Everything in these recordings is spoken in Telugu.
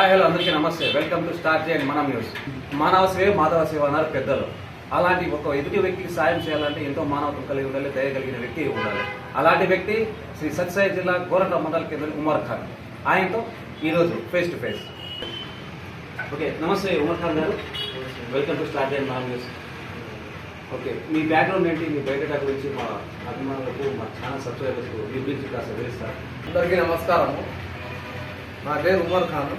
హలో అందరికీ నమస్తే. వెల్కమ్ టు స్టార్ చేయండి మన న్యూస్ మానవ సేవ మాధవ సేవ అన్నారు పెద్దలు. అలాంటి ఒక ఎదుటి వ్యక్తికి సాయం చేయాలంటే ఎంతో మానవత్వం కలిగి ఉండాలి దయ కలిగిన వ్యక్తి ఉండాలి. అలాంటి వ్యక్తి శ్రీ సత్యసాయి జిల్లా గోరంట మండల కేంద్రం ఉమర్ ఖాన్. ఆయనతో ఈరోజు ఫేస్ టు ఫేస్ ఓకే నమస్తే ఉమర్ ఖాన్ గారు. వెల్కమ్ టు స్టార్ చేయండి మనం న్యూస్ ఓకే మీ బ్యాక్గ్రౌండ్ ఏంటి? మీ బయట గురించి మా అభిమానులకు మా ఛానల్ సబ్స్క్రైబర్స్కు మీ గురించి కాస్త వివరిస్తారు? అందరికీ నమస్కారం నా పేరు ఉమర్ ఖాన్.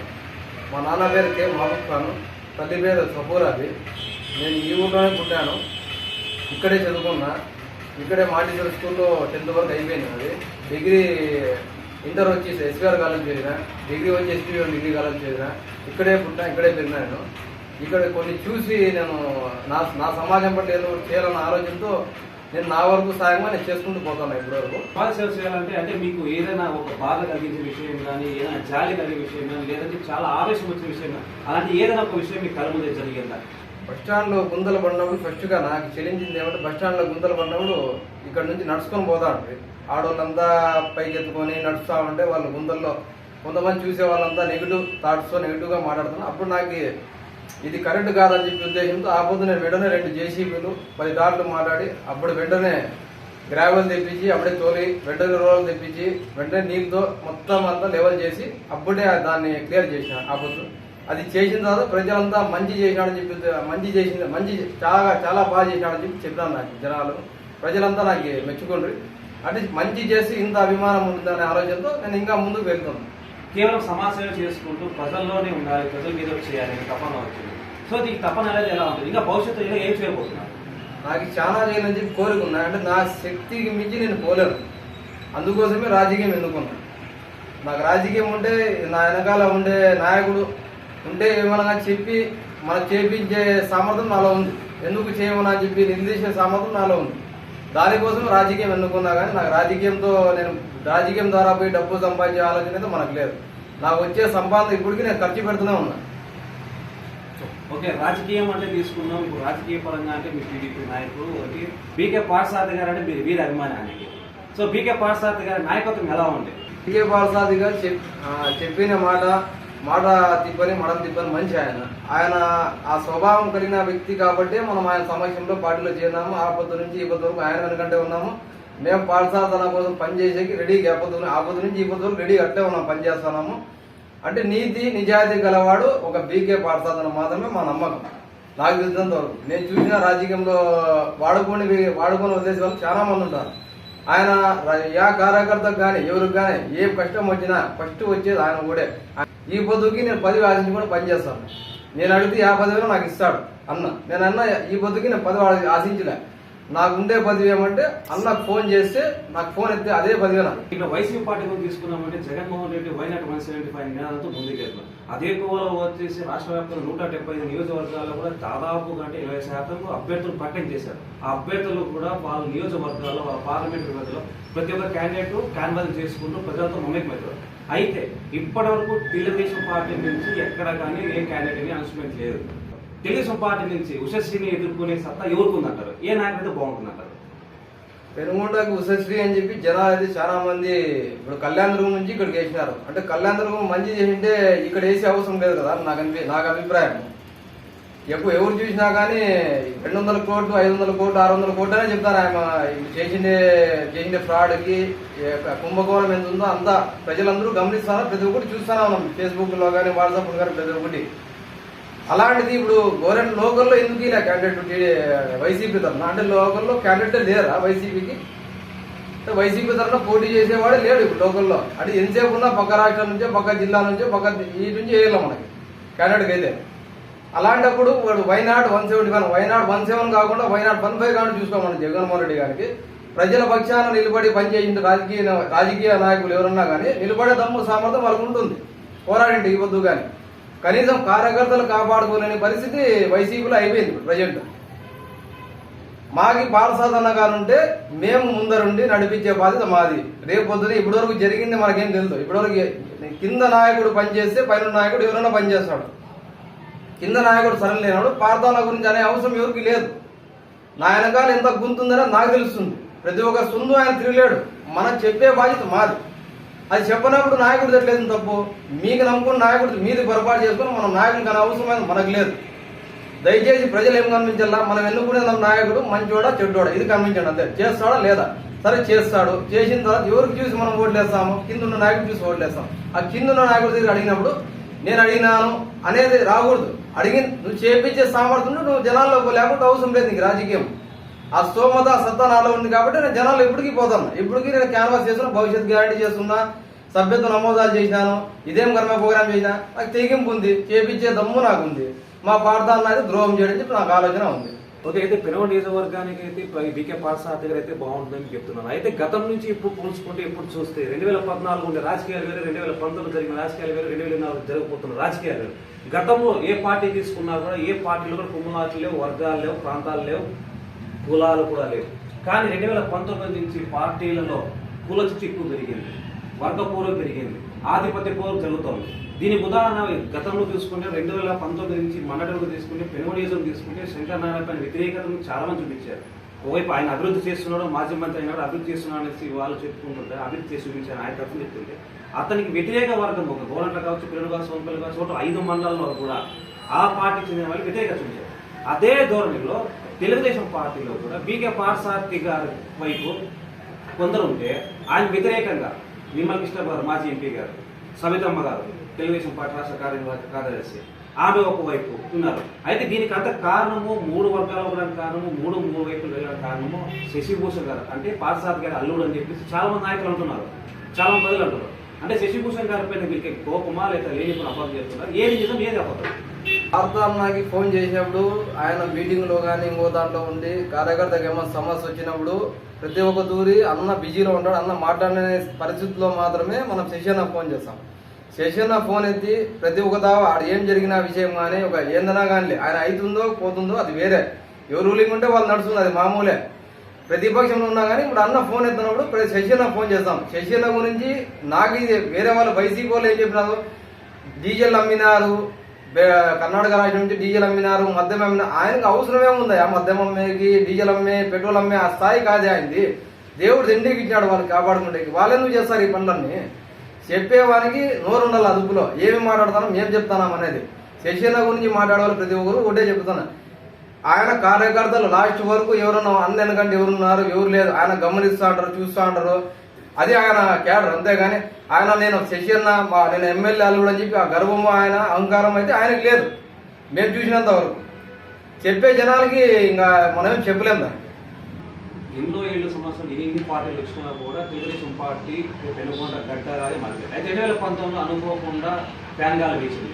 మా నాన్న పేరు కే మహబూబ్ ఖాన్ తల్లి పేరు సఫూరాది నేను ఈ ఊర్లోనే పుట్టాను. ఇక్కడే చదువుకున్నా. ఇక్కడే మాటిజర్ స్కూల్లో టెన్త్ వరకు అయిపోయింది అది. డిగ్రీ ఇంటర్ వచ్చి ఎస్విఆర్ కాలేజ్ చేసిన డిగ్రీ వచ్చి ఎస్పీఆర్ డిగ్రీ కాలేజ్ చేసిన ఇక్కడే పుట్టా ఇక్కడే పెరిగినాను ఇక్కడ కొన్ని చూసి నేను నా నా సమాజం పట్ల ఏదో చేయాలన్న ఆలోచనతో నేను నా వరకు సాయంగా నేను చేసుకుంటూ పోతాను ఇప్పటివరకు బాధ సేవ చేయాలంటే అంటే మీకు ఏదైనా ఒక బాధ కలిగించే విషయం కానీ ఏదైనా జాలి కలిగే విషయం కానీ లేదంటే చాలా ఆవేశం వచ్చిన విషయం కానీ అలాంటి ఏదైనా ఒక విషయం మీకు ముందే జరిగిందా? బస్ స్టాండ్లో గుంతలు పడినప్పుడు ఫస్ట్గా నాకు చెల్లించింది ఏమంటే బస్ స్టాండ్లో గుంతలు పడినప్పుడు ఇక్కడ నుంచి నడుచుకొని పోతా ఉంటుంది ఆడవాళ్ళంతా పైకి ఎత్తుకొని నడుస్తూ ఉంటే వాళ్ళు గుంతల్లో కొంతమంది చూసే వాళ్ళంతా నెగిటివ్ థాట్స్తో నెగిటివ్గా మాట్లాడుతున్నారు. అప్పుడు నాకు ఇది కరెంటు కాదని చెప్పి ఉద్దేశంతో ఆ పొద్దున నేను వెంటనే రెండు జేసీబీలు పది దాట్లు మాట్లాడి అప్పుడు వెంటనే గ్రావెల్ తెప్పించి అప్పుడే తోలి వెంటనే రోల్ తెప్పించి వెంటనే నీళ్ళతో మొత్తం అంతా లెవెల్ చేసి అప్పుడే దాన్ని క్లియర్ చేసిన ఆ పొద్దు. అది చేసిన తర్వాత ప్రజలంతా మంచి చేసినాడని చెప్పి మంచి చేసింది మంచి చాలా చాలా బాగా చేసినాడని చెప్పి చెప్పాను నాకు జనాలు. ప్రజలంతా నాకు మెచ్చుకుండ్రి అంటే మంచి చేసి ఇంత అభిమానం ఉంటుందనే ఆలోచనతో నేను ఇంకా ముందుకు వెళ్తున్నాను. కేవలం సమాజ సేవ చేసుకుంటూ ప్రజల్లోనే ఉండాలి ప్రజల మీద చేయాలి అనే తపన వచ్చింది సో ఈ తపన అనేది ఎలా ఉంటుంది? ఇంకా భవిష్యత్తులో ఏం చేయబోతున్నారు? నాకు చాలా చేయాలని చెప్పి కోరిక ఉన్నాయి అంటే నా శక్తికి మించి నేను పోలేను. అందుకోసమే రాజకీయం ఎన్నుకున్నాను నాకు రాజకీయం ఉంటే నా వెనకాల ఉండే నాయకుడు ఉంటే ఏమనగా చెప్పి మనకు చేపించే సామర్థ్యం నాలో ఉంది. ఎందుకు చేయమని అని చెప్పి నిందించే సామర్థ్యం నాలో ఉంది. దానికోసం రాజకీయం ఎన్నుకున్నా కానీ నాకు రాజకీయంతో నేను రాజకీయం ద్వారా పోయి డబ్బు సంపాదించే ఆలోచన అయితే మనకు లేదు. నాకు వచ్చే సంపాదన ఇప్పటికీ నేను ఖర్చు పెడుతూనే ఉన్నా. ఓకే రాజకీయం అంటే తీసుకున్నాం ఇప్పుడు రాజకీయ పరంగా అంటే మీ టీడీపీ నాయకుడు ఒకటి బీకే పార్సారథి గారు అంటే మీరు వీరి అభిమాని ఆయనకి సో బీకే పార్సారథి గారి నాయకత్వం ఎలా ఉంది? టీకే బాలసాది గారు చెప్పిన మాట మాట తిప్పని మడం తిప్పని మంచి ఆయన. ఆయన ఆ స్వభావం కలిగిన వ్యక్తి కాబట్టి మనం ఆయన సమక్షంలో పార్టీలో చేరినాము. ఆ పొద్దు నుంచి ఈ పొద్దు వరకు ఆయన వెనకంటే ఉన్నాము. మేము పాఠశాల కోసం పనిచేసేకి రెడీకి ఆ పొద్దు ఆ పొద్దు నుంచి ఈ పొద్దు వరకు రెడీ అట్టే ఉన్నాం పనిచేస్తున్నాము అంటే నీతి నిజాయితీ గలవాడు ఒక బీకే పాఠశాల మాత్రమే మా నమ్మకం. నాకు తెలిసినంత వరకు. నేను చూసిన రాజకీయంలో వాడుకొని వాడుకొని వదిలేసే వాళ్ళు చాలా మంది ఉంటారు. ఆయన యా కార్యకర్తకు కానీ ఎవరికి కానీ ఏ కష్టం వచ్చినా ఫస్ట్ వచ్చేది ఆయన కూడా ఈ పొద్దుకి నేను పదవి ఆశించి కూడా పనిచేస్తాను నేను అడిగితే యా పదవిలో నాకు ఇస్తాడు. అన్న. నేను అన్న ఈ పొద్దుకి నేను పదవి ఆ- ఆశించలే. నాకు ఉండే పదవి ఏమంటే అన్నకు ఫోన్ చేస్తే నాకు ఫోన్ ఎత్తే అదే పదివేల ఇక్కడ వైసీపీ పార్టీ గురించి తీసుకున్నామంటే Jaganmohan Reddy why not one seventy five నినాదంతో ముందుకెళ్తాం. అదే కోవలో వచ్చేసి రాష్ట్ర వ్యాప్తంగా నూట డెబ్బై ఐదు నియోజకవర్గాల్లో కూడా దాదాపు అంటే ఇరవై శాతం అభ్యర్థులు ప్రకటన చేశారు. ఆ అభ్యర్థులు కూడా వాళ్ళ నియోజకవర్గాల్లో వాళ్ళ పార్లమెంట్ పరిధిలో ప్రతి ఒక్క క్యాండిడేట్ క్యాన్వాస్ చేసుకుంటూ ప్రజలతో మమేకమవుతారు అయితే ఇప్పటి వరకు తెలుగుదేశం పార్టీ నుంచి ఎక్కడ కానీ ఏ క్యాండిడేట్ని అనౌన్స్మెంట్ లేదు. తెలుగుదేశం పార్టీ నుంచి ఉషశ్రీని ఎదుర్కొనే సత్తా ఎవరికి ఉందంటారు ఏ నాయకుడైతే బాగుంటుందంటారు? పెనుగొండకు ఉషశ్రీ అని చెప్పి జనాలు అయితే చాలా మంది ఇప్పుడు కళ్యాణదుర్గం నుంచి ఇక్కడికి వేసినారు. అంటే కళ్యాణదుర్గం మంచి చేసింటే ఇక్కడ వేసే అవసరం లేదు కదా నాకు అనిపి నాకు అభిప్రాయం. ఎప్పుడు ఎవరు చూసినా కానీ రెండు వందల కోట్లు ఐదు వందల కోట్లు ఆరు వందల కోట్లు అనే చెప్తారు ఆయన. చేసిండే చేసిండే ఫ్రాడ్కి కుంభకోణం ఎంత ఉందో అంతా ప్రజలందరూ గమనిస్తారా ప్రతి ఒక్కటి చూస్తానే మనం. ఫేస్బుక్లో కానీ వాట్సాప్లో కానీ ప్రతి ఒక్కటి. అలాంటిది ఇప్పుడు గవర్నమెంట్ లోకల్లో ఎందుకు ఇలా క్యాండిడేట్ వైసీపీ తరఫున అంటే లోకల్లో క్యాండిడేట్ లేరా వైసీపీకి? వైసీపీ తరఫున పోటీ చేసేవాడే లేడు ఇప్పుడు లోకల్లో. అంటే ఎంతసేపు ఉన్నా పక్క రాష్ట్రం నుంచో పక్క జిల్లా నుంచో పక్క ఈ నుంచి వేయాలి మనకి? క్యాండిడేట్కి అయితే. అలాంటప్పుడు వాడు why not one seventy one why not one seven కాకుండా వైనాడ్ వన్ ఫైవ్ కానీ చూసుకోమని జగన్మోహన్ రెడ్డి గారికి ప్రజల పక్షాన నిలబడి పనిచేసిన రాజకీయ రాజకీయ నాయకులు ఎవరన్నా కానీ నిలబడే దమ్ము సామర్థ్యం వాళ్ళకు ఉంటుంది. పోరాడింటి ఇవ్వద్దు కానీ కనీసం కార్యకర్తలు కాపాడుకోలేని పరిస్థితి వైసీపీలో అయిపోయింది ప్రజెంట్ మాకి బాలసాధన గారు ఉంటే మేము ముందరుండి నడిపించే బాధ్యత మాది. రేపు పొద్దున ఇప్పటివరకు జరిగింది మనకేం తెలుసు ఇప్పటివరకు కింద నాయకుడు పనిచేస్తే పైన నాయకుడు ఎవరైనా పనిచేస్తాడు. కింద నాయకుడు సరైన లేనాడు పార్థాల గురించి అనే అవసరం ఎవరికి లేదు. నా వెనకాల ఎంత గుంతుందని నాకు తెలుస్తుంది. ప్రతి ఒక్క సుందు ఆయన తిరిగలేడు. మనం చెప్పే బాధ్యత మాది. అది చెప్పనప్పుడు నాయకుడు తెట్లేదు తప్పు? మీకు నమ్ముకున్న నాయకుడు మీది పొరపాటు చేసుకుని మనం నాయకుడు కానీ అవసరమైన మనకు లేదు. దయచేసి ప్రజలు ఏం కనిపించాలా మనం ఎన్నుకునే నాయకుడు మంచివాడా చెడ్డోడా? ఇది కనిపించండి అంతే. చేస్తాడా లేదా? సరే చేస్తాడు. చేసిన తర్వాత ఎవరికి చూసి మనం ఓట్లేస్తాము? కింద ఉన్న నాయకుడు చూసి ఓట్లేస్తాం. ఆ కింద ఉన్న నాయకుడి దగ్గర అడిగినప్పుడు నేను అడిగినాను అనేది రాకూడదు. అడిగి నువ్వు చేపించే సామర్థ్యం నువ్వు జనాల్లో లేకపోతే అవసరం లేదు నీకు రాజకీయం. ఆ స్తోమత సత్తా నాలో ఉంది కాబట్టి నేను జనాలు ఇప్పటికీ పోతాను. ఇప్పటికీ నేను క్యాన్వాస్ చేస్తున్నా భవిష్యత్ గ్యారంటీ చేస్తున్నా సభ్యత్వ నమోదాలు చేసినాను ఇదేం కర్మ ప్రోగ్రామ్ చేసినా నాకు తెగింపు ఉంది చేపించే దమ్ము నాకు ఉంది. మా పార్థాన్ని అయితే ద్రోహం చేయడం చెప్పి నాకు ఆలోచన ఉంది. ఓకే అయితే పెనవ నియోజకవర్గానికి అయితే బీకే పార్సాద్ దగ్గర అయితే బాగుంటుందని చెప్తున్నాను. అయితే గతం నుంచి ఇప్పుడు పోల్చుకుంటే ఇప్పుడు చూస్తే రెండు వేల పద్నాలుగు ఉండే రాజకీయాలు వేరే రెండు వేల పంతొమ్మిది జరిగిన రాజకీయాలు వేరే రెండు వేల నాలుగు జరగబోతున్న రాజకీయాలు వేరు. గతంలో ఏ పార్టీ తీసుకున్నా కూడా ఏ పార్టీలో కూడా కుమ్మలాట్లు లేవు వర్గాలు లేవు ప్రాంతాలు లేవు కులాలు కూడా లేవు. కానీ రెండు వేల పంతొమ్మిది నుంచి పార్టీలలో కుల చిక్కు పెరిగింది వర్గ పూర్వం పెరిగింది ఆధిపత్య పూర్వం జరుగుతోంది. దీనికి ఉదాహరణ గతంలో చూసుకుంటే రెండు వేల పంతొమ్మిది నుంచి మొన్నటి తీసుకుంటే పెనుగొడిజం తీసుకుంటే శంకర్ నారాయణ పైన వ్యతిరేకతను చాలా మంది చూపించారు. ఒకవైపు ఆయన అభివృద్ధి చేస్తున్నాడు మాజీ మంత్రి అయినాడు అభివృద్ధి చేస్తున్నాడు అనేసి వాళ్ళు చెప్పుకుంటుంటే అభివృద్ధి చేసి చూపించారు ఆయన తప్పు చెప్తుంటే అతనికి వ్యతిరేక వర్గం ఒక గోరంట్ల కావచ్చు పిల్లలు కావచ్చు సోంపల్లి కావచ్చు ఒక ఐదు మండలాల్లో కూడా ఆ పార్టీకి చెందిన వాళ్ళు వ్యతిరేకత చూపించారు. అదే ధోరణిలో తెలుగుదేశం పార్టీలో కూడా బీకే పార్సార్థి గారి వైపు కొందరు ఉంటే ఆయన వ్యతిరేకంగా నిమ్మల కృష్ణ గారు మాజీ ఎంపీ గారు సవితమ్మ గారు తెలుగుదేశం పార్టీ రాష్ట్ర కార్యనిర్వాహక కార్యదర్శి. ఆమె ఒకవైపు ఉన్నారు. అయితే దీనికి అంత కారణము మూడు వర్గాలు ఉండడానికి కారణము మూడు మూడు వైపులు వెళ్ళడానికి కారణము శశిభూషణ్ గారు. అంటే పార్సాద్ గారి అల్లుడు అని చెప్పేసి చాలా మంది నాయకులు అంటున్నారు. చాలా మంది ప్రజలు అంటున్నారు. అంటే శశిభూషణ్ గారి పైన వీరికి కోపమా లేదా లేని అబద్ధం చేస్తున్నారు? ఏది నిజం ఏది అబద్ధం నాకు ఫోన్ చేసినప్పుడు ఆయన మీటింగ్లో కానీ ఇంకో దాంట్లో ఉండి కార్యకర్తకి ఏమైనా సమస్య వచ్చినప్పుడు ప్రతి ఒక్క దూరి అన్న బిజీలో ఉంటాడు అన్న మాట్లాడే పరిస్థితిలో మాత్రమే మనం శశన్న ఫోన్ చేస్తాం. శశన్న ఫోన్ ఎత్తి ప్రతి ఒక్క దావ ఆడ ఏం జరిగిన విషయం కానీ ఒక ఏందనా కానీ ఆయన అవుతుందో పోతుందో అది వేరే. ఎవరు రూలింగ్ ఉంటే వాళ్ళు నడుస్తుంది అది మామూలే. ప్రతిపక్షంలో ఉన్నా కానీ ఇప్పుడు అన్న ఫోన్ ఎత్తినప్పుడు ప్రతి ఫోన్ చేస్తాం. శశిన్న గురించి నాకు ఇది వేరే వాళ్ళు వైసీపీ వాళ్ళు ఏం చెప్పినారు? డీజిల్ అమ్మినారు కర్ణాటక రాష్ట్రం నుంచి డీజిల్ అమ్మినారు మద్యం అమ్మిన ఆయనకు అవసరమే ఉంది? ఆ మద్యం అమ్మేకి డీజిల్ అమ్మే పెట్రోల్ అమ్మే ఆ స్థాయి కాదే ఆయనది. దేవుడు దండికి ఇచ్చినాడు వాళ్ళు కాపాడుకుంటే వాళ్ళే నువ్వు చేస్తారు ఈ పనులన్నీ? చెప్పేవానికి నోరు ఉండాలి అదుపులో. ఏమి మాట్లాడతాను ఏం చెప్తున్నాం అనేది. శశిన గురించి మాట్లాడేవాళ్ళు ప్రతి ఒక్కరు ఒకటే చెప్తాను ఆయన కార్యకర్తలు లాస్ట్ వరకు ఎవరన్నా అన్న వెనకంటే ఎవరున్నారు ఎవరు లేదు ఆయన గమనిస్తూ ఉంటారు చూస్తూ ఉంటారు అది ఆయన క్యాడర్ అంతేగాని ఆయన నేను శశిన్న మా నేను ఎమ్మెల్యే అల్లుడు అని చెప్పి ఆ గర్వము ఆయన అహంకారం అయితే ఆయనకు లేదు. మేము చూసినంత వరకు. చెప్పే జనాలకి ఇంకా మనమేం చెప్పలేము దాన్ని. ఎన్నో ఏళ్ళ సంవత్సరం ఎన్ని పార్టీలు వచ్చినా కూడా తెలుగుదేశం పార్టీ పెనుకొండ గడ్డరాలి మనకి అయితే రెండు వేల పంతొమ్మిదిలో అనుకోకుండా ప్యాంగాలు వేసింది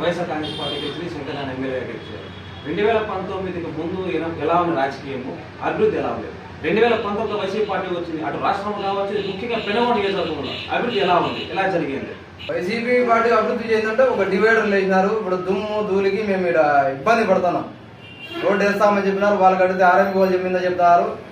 వైఎస్ఆర్ కాంగ్రెస్ పార్టీ గెలిచింది శంకరనారాయణ ఎమ్మెల్యే గెలిచారు. రెండు వేల పంతొమ్మిదికి ముందు ఎలా- ఉంది? రాజకీయము? అభివృద్ధి ఎలా ఉంది? రెండు వేల పంతొమ్మిదిలో వైసీపీ పార్టీ వచ్చింది అటు రాష్ట్రంలో కావచ్చు ముఖ్యంగా పెనుగొండ నియోజకవర్గంలో అభివృద్ధి ఎలా ఉంది? ఎలా జరిగింది? వైసీపీ పార్టీ అభివృద్ధి చేసిందంటే ఒక డివైడర్ లేచినారు. ఇప్పుడు దుమ్ము ధూళికి మేము ఇక్కడ ఇబ్బంది పడుతున్నాం. రోడ్డు వేస్తామని చెప్పినారు వాళ్ళు కడితే ఆర్ఎంపీ వాళ్ళు చెప్పిందని చెప్తారు.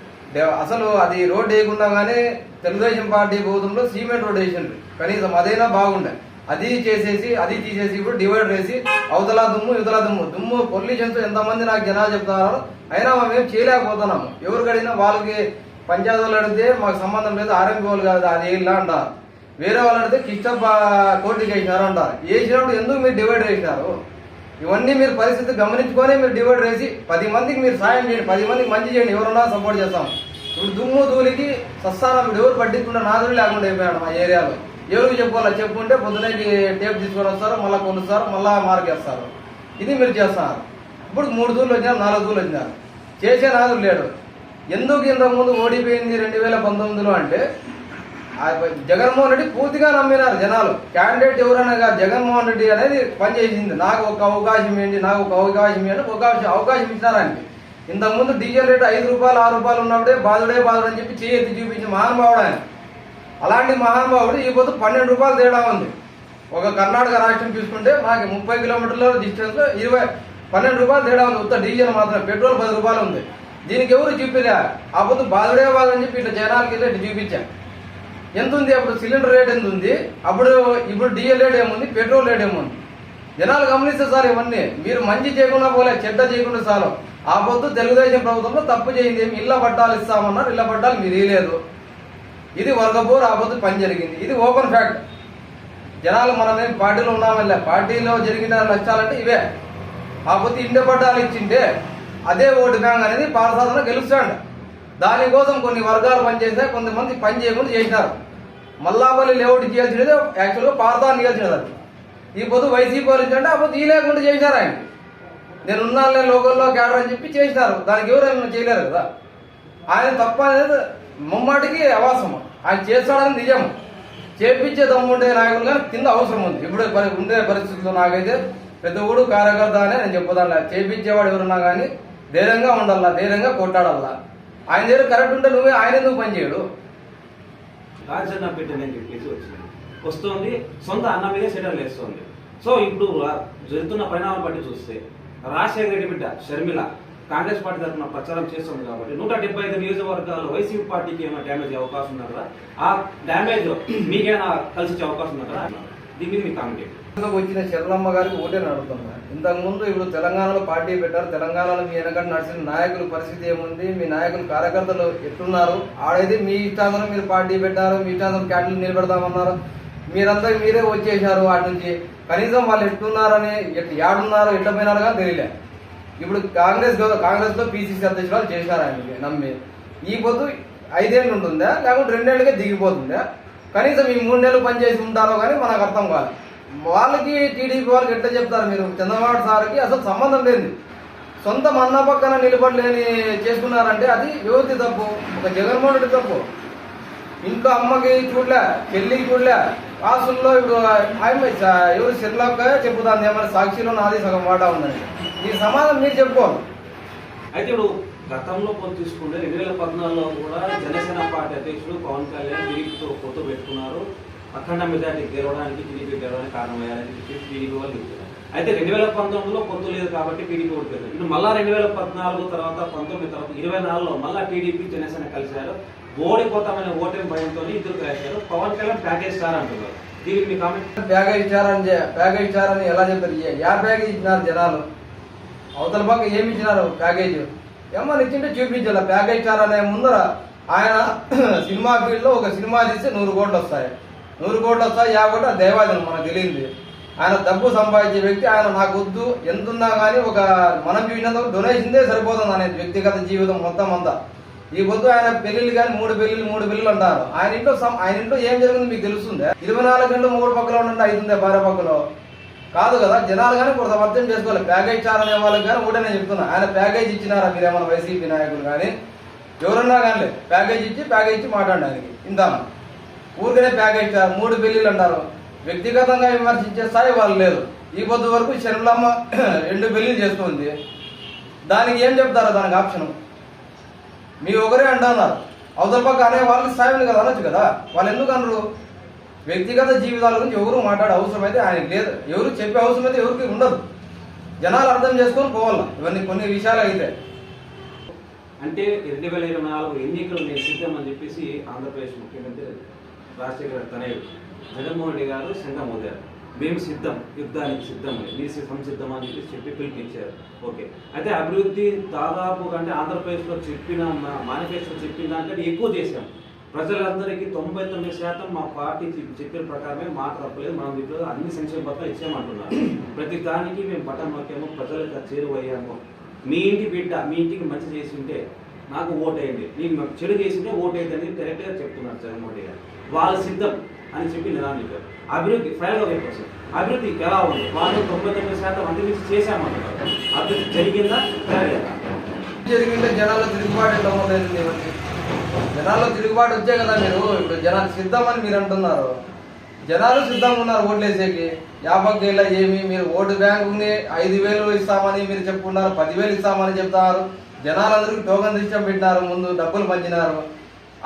అసలు అది రోడ్డు వేయకుండా కానీ తెలుగుదేశం పార్టీ ప్రభుత్వంలో సిమెంట్ రోడ్ వేసిండ్రు. కనీసం అదైనా బాగుండే. అది చేసేసి అది తీసేసి ఇప్పుడు డివైడర్ వేసి అవతల దుమ్ము ఇవతల దుమ్ము. దుమ్ము పొల్యూషన్స్ ఎంతమంది నాకు జనాలు చెప్తున్నారు అయినా మేము చేయలేకపోతున్నాము. ఎవరు కడిగినా వాళ్ళకి పంచాయతీ వాళ్ళు అడిగితే మాకు సంబంధం లేదు ఆర్ఎంపీ వాళ్ళు కాదు అది ఇలా అంటారు. వేరే వాళ్ళు అడిగితే కిష్టప్ప కోర్టుకి వేసినారు అంటారు. వేసినప్పుడు ఎందుకు మీరు డివైడ్ వేసినారు? ఇవన్నీ మీరు పరిస్థితి గమనించుకొని మీరు డివైడ్ వేసి పది మందికి మీరు సాయం చేయండి పది మందికి మంచి చేయండి ఎవరన్నా సపోర్ట్ చేస్తాం దుమ్ము ధూళికి సస్తానం ఎవరు పట్టించుకుంటే నాదులు లేకుండా అయిపోయాడు మా ఏరియాలో. ఎవరికి చెప్పుకోవాలి? చెప్పుకుంటే పొద్దునకి టేప్ తీసుకొని వస్తారు మళ్ళీ కొనుస్తారు మళ్ళీ మార్కేస్తారు. ఇది మీరు చేస్తున్నారు. ఇప్పుడు మూడు దూళ్ళు వచ్చినారు నాలుగు దూళ్ళు వచ్చినారు. చేసే నాదులు లేడు. ఎందుకు ఇంతకుముందు ఓడిపోయింది రెండు వేల పంతొమ్మిదిలో అంటే జగన్మోహన్ రెడ్డి పూర్తిగా నమ్మినారు జనాలు. క్యాండిడేట్ ఎవరైనా కాదు జగన్మోహన్ రెడ్డి అనేది పనిచేసింది. నాకు ఒక అవకాశం ఏంటి నాకు ఒక అవకాశం ఏంటి ఒక అవకాశం అవకాశం ఇచ్చినారు ఆయనకి. ఇంతకుముందు డీజిల్ రేటు ఐదు రూపాయలు ఆరు రూపాయలు ఉన్నప్పుడే బాధుడే బాధుడు అని చెప్పి చేయెత్తి చూపించిన మహానుభావుడు ఆయన. అలాంటి మహానుభావుడు ఈ పొద్దు పన్నెండు రూపాయలు తేడా ఉంది. ఒక కర్ణాటక రాష్ట్రం చూసుకుంటే మాకు ముప్పై కిలోమీటర్ల డిస్టెన్స్ ఇరవై పన్నెండు రూపాయలు తేడా ఉంది. ఉత్త డీజిల్ మాత్రం పెట్రోల్ పది రూపాయలు ఉంది. దీనికి ఎవరు చూపిలే ఆ పొద్దు బాధుడే బాధ అని చెప్పి ఇట్లా జనాలకి వెళ్ళి ఇట్లా ఎంత ఉంది? అప్పుడు సిలిండర్ రేట్ ఎంత ఉంది? అప్పుడు ఇప్పుడు డీజిల్ రేట్ ఏముంది? పెట్రోల్ రేట్ ఏముంది? జనాలు గమనిస్తే సార్ ఇవన్నీ. మీరు మంచి చేయకుండా పోలే చెడ్డ చేయకుండా చాలు ఆ పొద్దు తెలుగుదేశం ప్రభుత్వంలో తప్పు చేయింది ఏమి? ఇళ్ళ పట్టాలు ఇస్తామన్నారు ఇళ్ళ పట్టాలు మీరు ఇవ్వలేదు ఇది వర్గపూర్ ఆ పొద్దు పని జరిగింది. ఇది ఓపెన్ ఫ్యాక్ట్. జనాలు మనం ఏం పార్టీలో ఉన్నామల్లే. పార్టీలో జరిగిన నష్టాలంటే ఇవే. ఆ పొద్దు ఇంటి పట్టాలు ఇచ్చింటే అదే ఓటు బ్యాంక్ అనేది పారసాధన గెలుస్తాడు. దానికోసం కొన్ని వర్గాలు పనిచేస్తే కొంతమంది పని చేయకుండా చేసినారు. మల్లాపల్లి లేఅవుట్ చేయాల్సినది యాక్చువల్గా పారదాన్ని చేయాల్సినది అది. ఈ పొద్దు వైసీపీ వాళ్ళు ఇచ్చింటే ఆ పొద్దు ఈ లేకుండా చేశారు ఆయన. నేను ఉన్నానులే లోకల్లో క్యాడర్ అని చెప్పి చేసినారు. దానికి ఎవరైనా చేయలేరు కదా. ఆయన తప్ప అనేది ముమ్మాటికి అవాసం ఆయన చేస్తాడని నిజం చేపించే దమ్ము ఉండే నాయకులు కానీ కింద అవసరం ఉంది. ఇప్పుడు పరి- ఉండే పరిస్థితుల్లో నాకైతే పెద్ద ఊడు కార్యకర్త అనే నేను చెప్పదాన్లే. చేపించేవాడు ఎవరున్నా కానీ ధైర్యంగా ఉండాలా ధైర్యంగా కొట్టాడల్లా. ఆయన దగ్గర కరెక్ట్ ఉంటే నువ్వే ఆయన ఎందుకు పని చేయడు? రాజన్న పెట్టని చెప్పేసి వచ్చింది వస్తుంది సొంత అన్న మీదే సెటిల్ వేస్తుంది. సో ఇప్పుడు జరుగుతున్న పరిణామం బట్టి చూస్తే రాజశేఖర రెడ్డి బిడ్డ షర్మిల. కాంగ్రెస్ పార్టీ తరఫున ప్రచారం చేస్తుంది కాబట్టి నూట డెబ్బై ఐదు నియోజకవర్గాలు వైసీపీ పార్టీకి ఏమైనా డ్యామేజ్ అయ్యే అవకాశం ఉందా కదా ఆ డ్యామేజ్ మీకేమైనా కలిసి అవకాశం ఉంది కదా దీని మీద మీ కామెంట్ వచ్చిన శరణమ్మ గారికి ఓటే అడుగుతున్నా. ఇంతకు ముందు ఇప్పుడు తెలంగాణలో పార్టీ పెట్టారు. తెలంగాణలో మీ వెనకటి నడిచిన నాయకుల పరిస్థితి ఏముంది? మీ నాయకులు కార్యకర్తలు ఎట్లున్నారు ఆడైతే మీ ఇష్టాంతరం మీరు పార్టీ పెట్టారు. మీ ఇష్టాంతరం క్యాటిల్ నిలబెడదామన్నారు. మీరంతా మీరే వచ్చేసారు వాటి నుంచి. కనీసం వాళ్ళు ఎట్లున్నారని ఎట్ ఏడున్నారు ఎట్లా పోయినారో కానీ తెలియలే. ఇప్పుడు కాంగ్రెస్ కాంగ్రెస్లో కాంగ్రెస్లో పిసిసి అధ్యక్షురాలు చేశారు ఆయన నమ్మి. ఈ పొద్దు ఐదేళ్ళు ఉంటుందా? లేకుంటే రెండేళ్ళకే దిగిపోతుందా? కనీసం ఈ మూడు నెలలు పనిచేసి ఉంటారో కానీ మనకు అర్థం కాదు. వాళ్ళకి టీడీపీ వాళ్ళకి ఎట్లా చెప్తారు మీరు? చంద్రబాబు సార్కి అసలు సంబంధం లేదు సొంత అన్న పక్కన నిలబడలేని చేసుకున్నారంటే అది యువతి తప్పు ఒక జగన్మోహన్ రెడ్డి తప్పు. ఇంట్లో అమ్మకి చూడలే చెల్లికి చూడలే కాసుల్లో ఇప్పుడు ఆమె ఎవరు సిర్లాక్క చెప్పుతాను ఏమైనా సాక్షిలో నాది సగం వాటా ఉందండి. ఈ సమాధానం మీరు చెప్పుకోవాలి. అయితే ఇప్పుడు గతంలో పొత్తు తీసుకుంటే రెండు వేల పద్నాలుగులో కూడా జనసేన పార్టీ అధ్యక్షుడు పవన్ కళ్యాణ్ టీడీపీతో పొత్తు పెట్టుకున్నారు. అఖండ మెజార్టీ గెలవడానికి టీడీపీ గెలవడానికి కారణమయ్యారని చెప్పి టీడీపీ వాళ్ళు చెప్తున్నారు. అయితే రెండు వేల పంతొమ్మిదిలో పొత్తు లేదు కాబట్టి టీడీపీ ఓడిపోయింది ఇప్పుడు మళ్ళా రెండు వేల పద్నాలుగు తర్వాత పంతొమ్మిది తర్వాత ఇరవై నాలుగులో మళ్ళా టీడీపీ జనసేన కలిశారు. ఓడిపోతామనే ఓటమి భయంతో ఇద్దరు కలిశారు పవన్ కళ్యాణ్ ప్యాకేజ్ స్టార్ అంటున్నారు. దీనికి మీ కామెంట్? ప్యాకేజ్ ఇచ్చారని చె- ప్యాకేజ్ ఇచ్చారని ఎలా చెప్పారు? యా ప్యాకేజ్ ఇచ్చినారు జనాలు? అవతల పక్క ఏమి ఇచ్చినారు ప్యాకేజ్? ఏమని ఇచ్చింటే చూపించాలి ప్యాకేజ్ ఇచ్చారనే ముందర ఆయన సినిమా ఫీల్డ్లో ఒక సినిమా తీస్తే నూరు కోట్లు వస్తాయి. నూరు కోట్లు వస్తాయి యాభై కోట్లు మనకు తెలియంది. ఆయన డబ్బు సంపాదించే వ్యక్తి ఆయన నాకు వద్దు ఎంతున్నా కానీ ఒక మనం చూసినంత డొనేషన్దే సరిపోతుంది అనేది వ్యక్తిగత జీవితం మొత్తం అంతా. ఈ పొద్దు ఆయన పెళ్ళిళ్ళు కానీ మూడు పెళ్ళిళ్ళు మూడు పెళ్ళిళ్ళు అంటారు. ఆయన ఇంట్లో ఆయన ఇంట్లో ఏం జరిగింది మీకు తెలుస్తుంది? ఇరవై నాలుగు గంటలు మూడు పక్కలో ఉండండి అవుతుందే భార్య పక్కలో. కాదు కదా జనాలు కానీ కొంత అర్థం చేసుకోవాలి. ప్యాకేజ్ ఇచ్చారనే వాళ్ళకి కానీ ఒకటే నేను చెప్తున్నా. ఆయన ప్యాకేజ్ ఇచ్చినారా మీరేమన్నా వైసీపీ నాయకులు కానీ? ఎవరన్నా కానీ ప్యాకేజ్ ఇచ్చి ప్యాకేజ్ ఇచ్చి మాట్లాడండి ఆయనకి. ఇందాను ఊరికనే ప్యాకేజ్ ఇచ్చారు మూడు పెళ్ళిళ్ళు అంటారు. వ్యక్తిగతంగా విమర్శించే స్థాయి వాళ్ళు లేదు ఈ పొద్దు వరకు శర్మలమ్మ రెండు పెళ్ళిలు చేస్తుంది దానికి ఏం చెప్తారో దానికి ఆప్షన్? మీ ఒకరే అంటున్నారు అవతల పక్క అనే వాళ్ళకి స్థాయి కదా అనొచ్చు కదా? వాళ్ళు ఎందుకు అనరు? వ్యక్తిగత జీవితాల గురించి ఎవరు మాట్లాడే అవసరం అయితే ఆయనకి లేదు. ఎవరు చెప్పే అవసరం అయితే ఎవరికి ఉండదు. జనాలు అర్థం చేసుకొని పోవాలి. ఇవన్నీ కొన్ని విషయాలు అయితే. అంటే రెండు వేల ఇరవై నాలుగు ఎన్నికలు నేను సిద్ధం అని చెప్పేసి ఆంధ్రప్రదేశ్ ముఖ్యమంత్రి రాజశేఖర తనయుడు జగన్మోహన్ రెడ్డి గారు సింగం మోదారు. మేము సిద్ధం యుద్ధానికి సిద్ధం మీరు సిద్ధం సిద్ధం అని చెప్పి చెప్పి పిలిపించారు. ఓకే. అయితే అభివృద్ధి దాదాపు అంటే ఆంధ్రప్రదేశ్లో చెప్పిన మేనిఫెస్టో చెప్పిన దానికంటే ఎక్కువ చేశాం. ప్రజలందరికీ తొంభై తొమ్మిది శాతం మా పార్టీ చెప్పిన ప్రకారమే మాట తప్పలేదు మనం ఇప్పుడు అన్ని సంక్షేమ పథకాలు ఇచ్చామంటున్నారు. ప్రతి దానికి మేము బటన్ నొక్కాము ప్రజలకు చేరువయ్యాము. మీ ఇంటి బిడ్డ మీ ఇంటికి మంచి చేసి ఉంటే నాకు ఓటేయండి. నేను చెడు చేసి ఉంటే ఓటేయండి అని డైరెక్ట్గా చెప్తున్నారు జగన్మోహన్ రెడ్డి గారు. వాళ్ళ సిద్ధం. అని చెప్పి నిదానం చెప్పారు. అభివృద్ధి ఫైనల్గా చెప్పచ్చు. అభివృద్ధి ఎలా ఉంది? వాళ్ళు తొంభై తొమ్మిది శాతం అభివృద్ధి చేశామంటారు అభివృద్ధి జరిగిందా? జరగలేదా? జరిగింటే జనాల్లో తిరుగుబాటు ఎలా ఉండేది జనాల్లో తిరుగుబాటు వచ్చే కదా మీరు? ఇప్పుడు జనాలు సిద్ధమని మీరు అంటున్నారు. జనాలు సిద్ధంగా ఉన్నారు ఓట్లేసేకి యాభై యాభైకేళ్ళ ఏమి? మీరు ఓటు బ్యాంకుని ఐదు వేలు ఇస్తామని మీరు చెప్పుకున్నారు పదివేలు ఇస్తామని చెప్తారు జనాలందరికీ టోకన్ సిస్టమ్ పెట్టినారు ముందు డబ్బులు పంచినారు.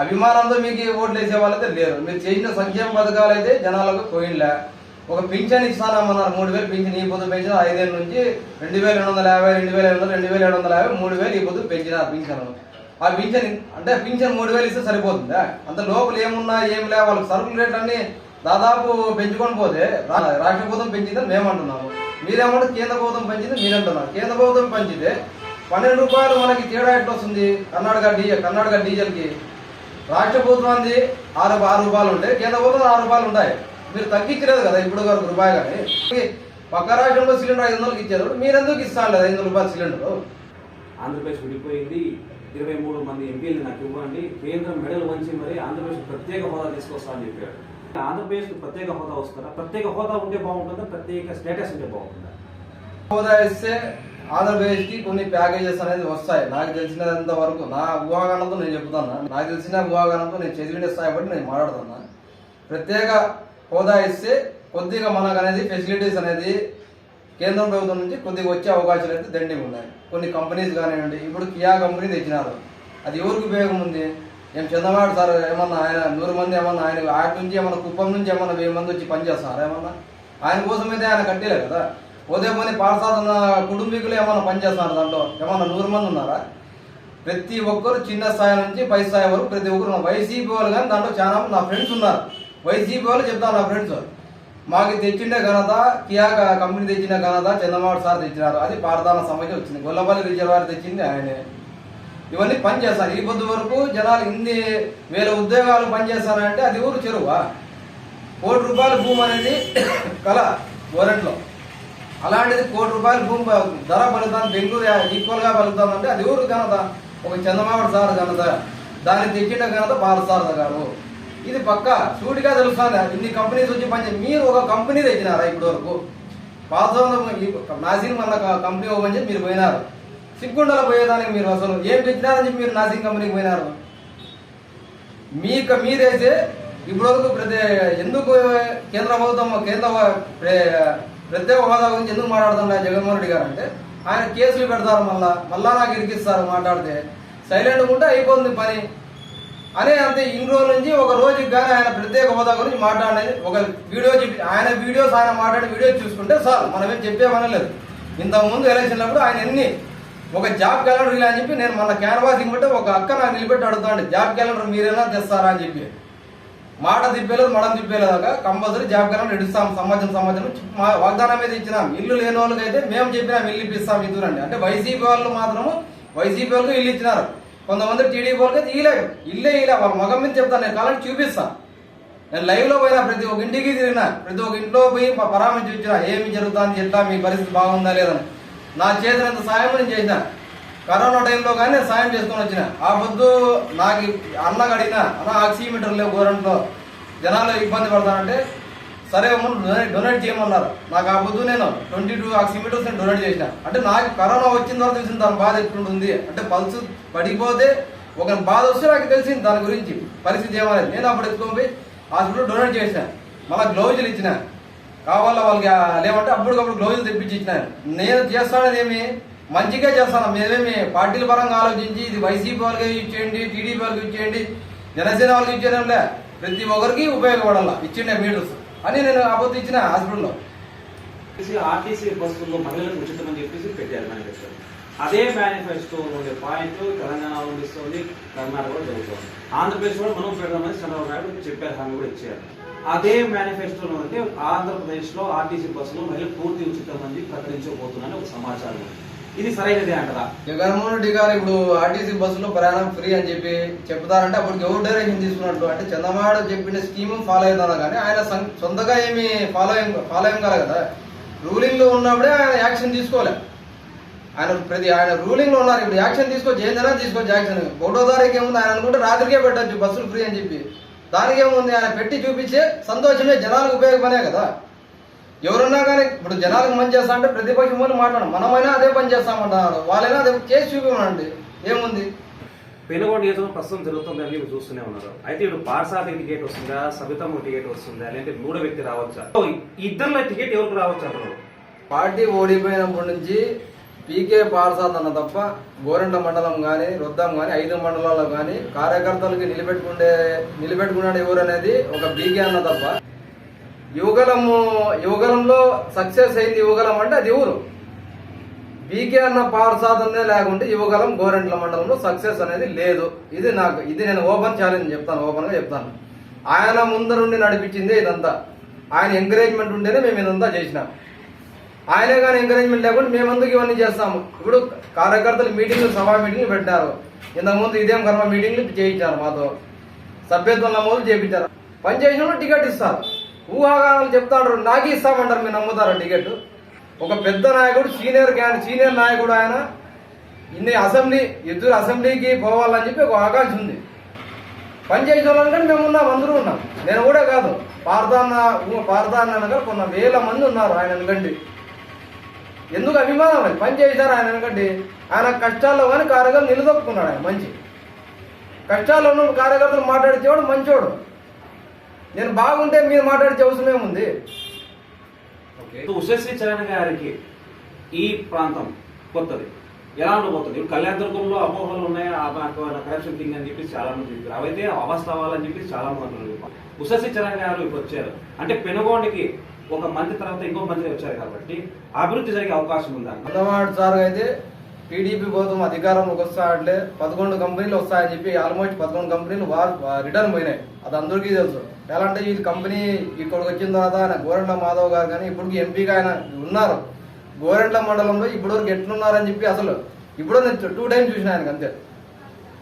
అభిమానంతో మీకు ఓట్లు వేసే వాళ్ళైతే లేరు. మీరు చేసిన సంక్షేమ పథకాలు అయితే జనాలకు పోయినలే ఒక పింఛన్ ఇస్తానమన్నారు మూడు వేలు పింఛన్ ఈ పొద్దు పెంచిన ఐదేళ్ళ నుంచి రెండు వేల రెండు వందల యాభై రెండు వేల రెండు రెండు వేల ఏడు వందల యాభై మూడు వేలు ఈ పొద్దు పెంచినారు పింఛన్. ఆ పింఛన్ అంటే పింఛన్ మూడు వేలు ఇస్తే సరిపోతుందా? అంత లోపల ఏమున్నా ఏం లే వాళ్ళకి సరుకుల రేట్లు అన్ని దాదాపు పెంచుకొని పోతే రాష్ట్ర ప్రభుత్వం పెంచిందని మేము అంటున్నాము. మీరేమంటే కేంద్ర ప్రభుత్వం పెంచింది మీరు అంటున్నారు. కేంద్ర ప్రభుత్వం పెంచితే పన్నెండు రూపాయలు మనకి తేడా ఎట్లా వస్తుంది? కర్ణాటక డీజల్ కర్ణాటక డీజిల్కి? రాష్ట్ర ప్రభుత్వానికి ఆరు ఆరు రూపాయలు ఉంటాయి కేంద్ర ప్రభుత్వం ఆరు రూపాయలు ఉంటాయి మీరు తగ్గించలేదు కదా ఇప్పుడు వరకు రూపాయి కానీ. పక్క రాష్ట్రంలో సిలిండర్ ఐదు వందలకి ఇచ్చారు మీరు ఎందుకు ఇస్తాను లేదు ఐదు వందల రూపాయలు సిలిండర్? ఆంధ్రప్రదేశ్ విడిపోయింది ఇరవై మూడు మంది ఎంపీలు నాకు ఇవ్వండి కేంద్రం మెడలు వంచి మరి ఆంధ్రప్రదేశ్ ప్రత్యేక హోదా తీసుకొస్తా అని చెప్పాడు ఆంధ్రప్రదేశ్ ప్రత్యేక హోదా వస్తుందా? ప్రత్యేక హోదా ఉంటే బాగుంటుందా? ప్రత్యేక స్టేటస్ ఉంటే బాగుంటుందా? హోదా ఇస్తే ఆంధ్రప్రదేశ్కి కొన్ని ప్యాకేజెస్ అనేది వస్తాయి. నాకు తెలిసినంత వరకు నా ఊహాగానంతో నేను చెప్తాను నాకు తెలిసిన ఊహాగానంతో నేను చదివిన స్థాయి బట్టి నేను మాట్లాడుతున్నా. ప్రత్యేక హోదా ఇస్తే కొద్దిగా మనకు అనేది ఫెసిలిటీస్ అనేది కేంద్ర ప్రభుత్వం నుంచి కొద్దిగా వచ్చే అవకాశాలు అయితే దండిగా ఉన్నాయి. కొన్ని కంపెనీస్ కానివ్వండి ఇప్పుడు కియా కంపెనీ తెచ్చినారు. అది ఎవరికి ఉపయోగం ఉంది? ఏం చంద్రబాబు సార్ ఏమన్నా ఆయన నూరు మంది ఏమన్నా ఆయన ఆయన నుంచి ఏమన్నా కుప్పం నుంచి ఏమన్నా వెయ్యి మంది వచ్చి పనిచేస్తున్నారు ఏమన్నా? ఆయన కోసం అయితే ఆయన కట్టేలే కదా. ఉదయం పని పాఠశాల కుటుంబీకులు ఏమైనా పనిచేస్తున్నారు దాంట్లో? ఏమన్నా నూరు మంది ఉన్నారా? ప్రతి ఒక్కరు చిన్న స్థాయి నుంచి పై స్థాయి వరకు ప్రతి ఒక్కరు వైసీపీ వాళ్ళు కానీ దాంట్లో చాలా మంది నా ఫ్రెండ్స్ ఉన్నారు. వైసీపీ వాళ్ళు చెప్తాను నా ఫ్రెండ్స్. మాకు తెచ్చిండే ఘనత కియా కంపెనీ తెచ్చిన ఘనత చంద్రబాబు సార్ తెచ్చినారు. అది పారదాన సమస్య వచ్చింది. గొల్లపల్లి రిజర్వాయర్ తెచ్చింది ఆయనే. ఇవన్నీ పనిచేస్తారు ఈ పొద్దు వరకు జనాలు ఇన్ని వేల ఉద్యోగాలు పనిచేస్తారంటే అది ఊరు చెరువా? కోటి రూపాయల భూమి అనేది కళ గోరెంట్లో అలాంటిది కోటి రూపాయల భూమి ధర పలుకుతాను బెంగళూరు ఈక్వల్గా పలుతుందంటే అది ఊరు ఘనత? ఒక చంద్రబాబు సార్ ఘనత. దాన్ని తెచ్చిన ఘనత సార్ గారు. ఇది పక్క సూటిగా తెలుస్తుంది. ఇన్ని కంపెనీస్ వచ్చి పని మీరు ఒక కంపెనీ తెచ్చినారా ఇప్పటి వరకు పాలసారథ నాసిన్ మన కంపెనీ ఓపెన్ చేసి మీరు పోయినారు. సిగ్గుండలో పోయేదానికి మీరు అసలు ఏం తెచ్చినారని చెప్పి మీరు నాసిన్ కంపెనీకి పోయినారు. మీకు మీరైతే ఇప్పటివరకు ప్రతి ఎందుకు కేంద్ర ప్రభుత్వం కేంద్ర ప్రత్యేక హోదా గురించి ఎందుకు మాట్లాడుతున్నారు జగన్మోహన్ రెడ్డి గారు అంటే ఆయన కేసులు పెడతారు మళ్ళా మళ్ళా నాకు ఇరికిస్తారు మాట్లాడితే. సైలెంట్ ఉంటే అయిపోతుంది పని. అనే అంతే ఇన్ని రోజుల నుంచి ఒక రోజుకి కానీ ఆయన ప్రత్యేక హోదా గురించి మాట్లాడేది ఒక వీడియో చెప్పి ఆయన వీడియోస్ ఆయన మాట్లాడే వీడియో చూసుకుంటే సార్ మనమేం చెప్పేమని లేదు. ఇంతకుముందు ఎలక్షన్లప్పుడు ఆయన ఎన్ని ఒక జాబ్ క్యాలెండర్ ఇలా అని చెప్పి నేను మన క్యాన్వాసింగ్ బట్టి ఒక అక్క నాకు నిలబెట్టి అడుగుతాండి జాబ్ క్యాలెండర్ మీరేనా తెస్తారా? అని చెప్పి. మాట తిప్పేలేదు మడం తిప్పేలేదాక కంపల్సరీ జాబ్ క్యాలెండర్ ఇస్తాం సమాజం. సంవత్సరం మా వాగ్దానం మీద ఇచ్చినాం. ఇల్లు లేని వాళ్ళకి అయితే మేము చెప్పినాం ఇల్లు ఇప్పిస్తాం ఇద్దరండి అంటే వైసీపీ వాళ్ళు మాత్రము వైసీపీ వాళ్ళకి ఇల్లు ఇచ్చినారు. కొంతమంది టీడీపీ వాళ్ళకి అయితే ఇలే ఇల్లే ఇలా వాళ్ళ మగం మీద చెప్తాను నేను. కాలం చూపిస్తాను నేను లైవ్లో పోయినా ప్రతి ఒక్క ఇంటికి తిరిగినా. ప్రతి ఒక్క ఇంట్లో పోయి పరామర్శించిన. ఏమి జరుగుతుంది ఎట్లా మీ పరిస్థితి బాగుందా లేదని నా చేతినంత సాయం నేను చేసినా. కరోనా టైంలో కానీ నేను సాయం చేసుకొని వచ్చిన. ఆ పొద్దు నాకు అన్న అడిగినా అన్న ఆక్సిమీటర్ లేవు గవర్నమెంట్లో జనాలు ఇబ్బంది పడతానంటే సరే అమ్మ డొనేట్ డొనేట్ చేయమన్నారు. నాకు ఆ పొద్దు నేను ట్వంటీ టూ ఆక్సిమీటర్స్ నేను డొనేట్ చేసిన. అంటే నాకు కరోనా వచ్చిన తర్వాత తెలిసింది దాని బాధ ఎట్లుంటుంది. అంటే పల్స్ పడిపోతే ఒక బాధ వస్తే నాకు తెలిసింది దాని గురించి. పరిస్థితి ఏమనేది. నేను అప్పుడు ఎత్తుకొని పోయి హాస్పిటల్ డొనేట్ చేసిన. మళ్ళీ గ్లౌజులు ఇచ్చిన. కావాలా వాళ్ళకి లేమంటే లేవంటే అప్పటికప్పుడు గ్లౌజులు తెప్పించి ఇచ్చిన. నేను చేస్తానేది ఏమి? మంచిగా చేస్తాను. మేమేమి పార్టీల పరంగా ఆలోచించి ఇది వైసీపీ వాళ్ళకి ఇచ్చేయండి టీడీపీ వాళ్ళకి ఇచ్చేయండి జనసేన వాళ్ళకి ఇచ్చేయడంలే ప్రతి ఒక్కరికి ఉపయోగపడాల? ఇచ్చిండే మీటర్స్. అని నేను అబద్ధం ఇచ్చిన హాస్పిటల్లో. ఆర్టీసీ బస్సుల్లో మహిళలకు ఉచితమని చెప్పేసి పెట్టారు మేనిఫెస్టో అదే మేనిఫెస్టో ఉండే పాయింట్ తెలంగాణలో ఉండిస్తుంది కర్ణాటకలో జరుగుతుంది. ఆంధ్రప్రదేశ్ కూడా మనం పెడదామని చంద్రబాబు నాయుడు చెప్పారు హామీ కూడా ఇచ్చారు. అదే మేనిఫెస్టోలో అంటే ఆంధ్రప్రదేశ్లో ఆర్టీసీ బస్సులో మహిళలు పూర్తి ఉచితం అని ప్రకటించబోతుందని ఒక సమాచారం ఉంది. ఇది సరైనది అంటారా జగన్మోహన్ రెడ్డి గారు ఇప్పుడు ఆర్టీసీ బస్సులో ప్రయాణం ఫ్రీ అని చెప్పి చెప్తారంటే అప్పుడు ఎవరు డైరెక్షన్ తీసుకున్నట్టు? అంటే చంద్రబాబు చెప్పిన స్కీమ్ ఫాలో అవుతారా కానీ ఆయన సొంతగా ఏమి ఫాలో ఫాలో ఏం కదా. రూలింగ్లో ఉన్నప్పుడే ఆయన యాక్షన్ తీసుకోలే. ఆయన ప్రతి ఆయన రూలింగ్లో ఉన్నారు. ఇప్పుడు యాక్షన్ తీసుకోవచ్చు ఏందైనా తీసుకోవచ్చు యాక్షన్ ఒకటో తారీఖు ఏముంది? ఆయన అనుకుంటే రాత్రికే పెట్టచ్చు బస్సులు ఫ్రీ అని చెప్పి. దానికి ఏముంది? ఆయన పెట్టి చూపించే సంతోషమే జనాలకు ఉపయోగపడే కదా. ఎవరన్నా కానీ ఇప్పుడు జనాలకు మంచి చేస్తా అంటే ప్రతిపక్షం వాళ్ళు మాట్లాడడం మనమైనా అదే పని చేస్తామంటున్నారు. వాళ్ళైనా అదే చేసి చూపించమండి ఏముంది? పెనుగొండ నియోజకవర్గం ప్రస్తుతం జరుగుతుంది అని మీరు చూస్తూనే ఉన్నారు. అయితే ఇప్పుడు పార్సాది టికెట్ వస్తుందా? సబితమ్మ టికెట్ వస్తుందా? లేదంటే మూడో వ్యక్తి రావచ్చా? ఇద్దరిలో టికెట్ ఎవరికి రావచ్చు అంటారు పార్టీ ఓడిపోయినప్పటి నుంచి పీకే పార్సాద్ అన్న తప్ప గోరెంట మండలం కానీ రుద్దాం కానీ ఐదు మండలాల్లో కానీ కార్యకర్తలకి నిలబెట్టుకుండే నిలబెట్టుకున్నాడు ఎవరు అనేది ఒక బీకే అన్న తప్ప యువగలము యువగలంలో సక్సెస్ అయింది యువగలం అంటే అది ఎవరు? బీకే అన్న పార్సాద్ లేకుంటే యువగలం గోరెంట్ల మండలంలో సక్సెస్ అనేది లేదు. ఇది నాకు ఇది నేను ఓపెన్ ఛాలెంజ్ చెప్తాను ఓపెన్గా చెప్తాను. ఆయన ముందరుండి నడిపించిందే ఇదంతా. ఆయన ఎంకరేజ్మెంట్ ఉంటేనే మేము ఇదంతా చేసినాం. ఆయనే కానీ ఎంకరేజ్మెంట్ లేకుండా మేమందుకు ఇవన్నీ చేస్తాము? ఇప్పుడు కార్యకర్తలు మీటింగ్లు సభా మీటింగ్లు పెట్టారు. ఇంతకుముందు ఇదేం కర్మ మీటింగ్లు చేయించారు మాతో. సభ్యత్వం నమోదు చేయించారు. పని చేసిన టికెట్ ఇస్తారు. ఊహాగానాలు చెప్తాడు నాకు ఇస్తామంటారు మీరు నమ్ముతారా టికెట్? ఒక పెద్ద నాయకుడు సీనియర్ సీనియర్ నాయకుడు ఆయన ఇన్ని అసెంబ్లీ ఎదురు అసెంబ్లీకి పోవాలని చెప్పి ఒక ఆకాంక్ష ఉంది. పని వాళ్ళని మేము ఉన్నాం అందరూ ఉన్నాం. నేను కూడా కాదు పార్థాన్న పార్థాన్న అనగా కొన్ని వేల మంది ఉన్నారు ఆయన వెనకండి. ఎందుకు అభిమానం అది? పని చేశారు ఆయన వెనకండి? ఆయన కష్టాల్లో కానీ కార్యకర్తలు నిలదొక్కున్నాడు ఆయన మంచి. కష్టాల్లో ఉన్న కార్యకర్తలు మాట్లాడేవాడు మంచోడు. నేను బాగుంటే మీరు మాట్లాడితే అవసరం ఏముంది ఉషశ్రీ చరణ్ గారికి ఈ ప్రాంతం కొత్తది. ఎలా ఉండబోతుంది ఇప్పుడు కళ్యాణ దుర్గంలో అపోహలు ఉన్నాయి? ఆ కరప్షన్ కింగ్ అని చెప్పి చాలా మంది చెప్పారు. అవైతే అవాస్తవాలని చెప్పి చాలా మంది అంటున్నారు ఉషశ్రీ చరణ్ గారు ఇప్పుడు వచ్చారు. అంటే పెనుగోండికి ఒక మంత్రి తర్వాత ఇంకో మంత్రి వచ్చారు కాబట్టి అభివృద్ధి జరిగే అవకాశం ఉందా? అందవాడు సార్ అయితే టీడీపీ కోసం అధికారంలోకి వస్తా అంటే పదకొండు కంపెనీలు వస్తాయని చెప్పి ఆల్మోస్ట్ పదకొండు కంపెనీలు వార్ రిటర్న్ పోయినాయి. అది అందరికీ తెలుసు. ఎలా అంటే ఈ కంపెనీ ఇక్కడికి వచ్చిన తర్వాత ఆయన గోరెండ మాధవ్ గారు కానీ ఇప్పటికి ఎంపీగా ఆయన ఉన్నారు. గోరెండ మండలంలో ఇప్పటివరకు ఎట్లున్నారని చెప్పి అసలు ఇప్పుడు నేను టూ టైమ్స్ చూసిన ఆయనకు అంతే.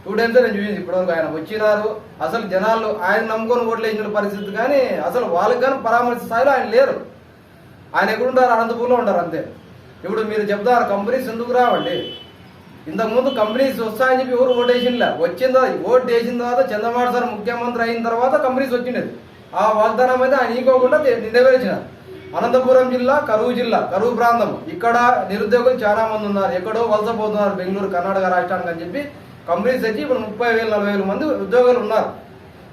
టూ టైమ్స్ నేను చూసింది ఇప్పటివరకు ఆయన వచ్చినారు. అసలు జనాలు ఆయన నమ్ముకొని ఓట్లు పరిస్థితి కానీ అసలు వాళ్ళకి కానీ పరామర్శ స్థాయిలో ఆయన లేరు. ఆయన ఎక్కడుంటారు అనంతపూర్లో ఉంటారు అంతే. ఇప్పుడు మీరు చెప్తారు కంపెనీస్ ఎందుకు రావండి? ఇంతకుముందు కంపెనీస్ వస్తాయని చెప్పి ఎవరు ఓట్ వేసిందిలే వచ్చిన తర్వాత ఓట్ వేసిన తర్వాత చంద్రబాబు సార్ ముఖ్యమంత్రి అయిన తర్వాత కంపెనీస్ వచ్చినది ఆ వాగ్దానం అయితే ఆయన ఈకోకుండా తె- అనంతపురం జిల్లా కరువు జిల్లా కరువు ప్రాంతం. ఇక్కడ నిరుద్యోగులు చాలా మంది ఉన్నారు. ఎక్కడో వలసపోతున్నారు బెంగళూరు కర్ణాటక రాష్ట్రానికి అని చెప్పి కంపెనీస్ వచ్చి ఇప్పుడు ముప్పై వేలు నలభై వేల మంది ఉద్యోగులు ఉన్నారు.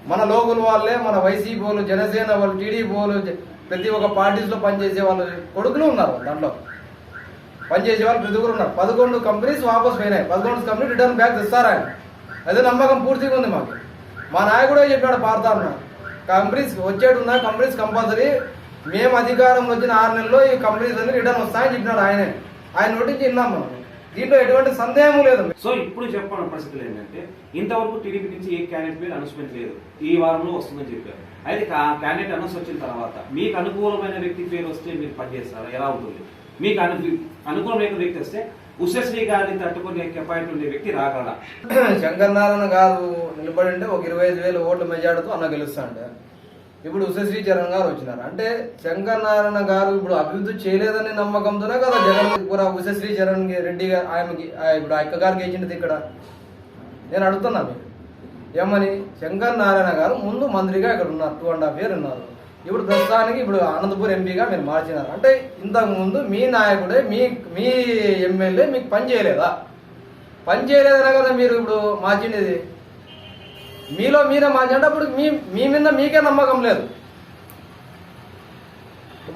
మన లోకల్ వాళ్ళే మన వైసీపీ వాళ్ళు జనసేన వాళ్ళు టీడీపీ వాళ్ళు ప్రతి ఒక్క పార్టీస్లో పనిచేసే వాళ్ళు కొడుకులు ఉన్నారు దాంట్లో. పనిచేసే వాళ్ళు ప్రతి ఒక్కరు ఉన్నారు. పదకొండు కంపెనీస్ వాపస్ పోయినాయి. పదకొండు కంపెనీ రిటర్న్ బ్యాక్ ఇస్తారు ఆయన. అదే నమ్మకం పూర్తిగా ఉంది మాకు. మా నాయకుడే చెప్పాడు? పార్థాన్న కంపెనీస్ వచ్చేటు ఉన్న కంపెనీస్ కంపల్సరీ మేము అధికారం వచ్చిన ఆరు నెలల్లో ఈ కంపెనీస్ అన్ని రిటర్న్ వస్తాయని చెప్పినాడు ఆయనే. ఆయన నోటించి విన్నాం మనం. దీంట్లో ఎటువంటి సందేహం లేదు. సో ఇప్పుడు చెప్పడం పరిస్థితులు ఏంటంటే ఇంతవరకు టీడీపీ నుంచి ఏ క్యాండిడేట్ పేరు అనౌన్స్మెంట్ లేదు. ఈ వారంలో వస్తుందని చెప్పారు. అయితే ఆ క్యాండిడేట్ అనౌన్స్ వచ్చిన తర్వాత మీకు అనుకూలమైన వ్యక్తి పేరు వస్తే మీరు పనిచేస్తారా? ఎలా ఉంటుంది? మీకు అను అనుకూలమైన వ్యక్తి వస్తే ఉషశ్రీ గారిని తట్టుకునే కెపాసిటీ ఉండే వ్యక్తి రాగల. శంకర్ నారాయణ గారు నిలబడి ఉంటే ఒక ఇరవై ఐదు వేల ఓట్ల మెజార్టీతో అన్న గెలుస్తాడు ఇప్పుడు ఉషశ్రీ చరణ్ గారు వచ్చినారు. అంటే శంకర్ నారాయణ గారు ఇప్పుడు అభివృద్ధి చేయలేదనే నమ్మకంతోనే కదా జగన్ కూడా ఉషశ్రీ చరణ్ రెడ్డి గారు ఆయనకి ఇప్పుడు అక్క గారికి వేసింది ఇక్కడ. నేను అడుగుతున్నా మీరు ఏమని? శంకర్ నారాయణ గారు ముందు మంత్రిగా ఇక్కడ ఉన్నారు. టూ అండ్ హాఫ్ ఇయర్ ఉన్నారు. ఇప్పుడు ప్రస్తుతానికి ఇప్పుడు అనంతపూర్ ఎంపీగా మీరు మార్చినారు. అంటే ఇంతకుముందు మీ నాయకుడే మీ మీ ఎమ్మెల్యే మీకు పని చేయలేదా? పని చేయలేదనే కదా మీరు ఇప్పుడు మార్చినది. మీలో మీరే మార్చండి అప్పుడు మీ మీ మీద మీకే నమ్మకం లేదు.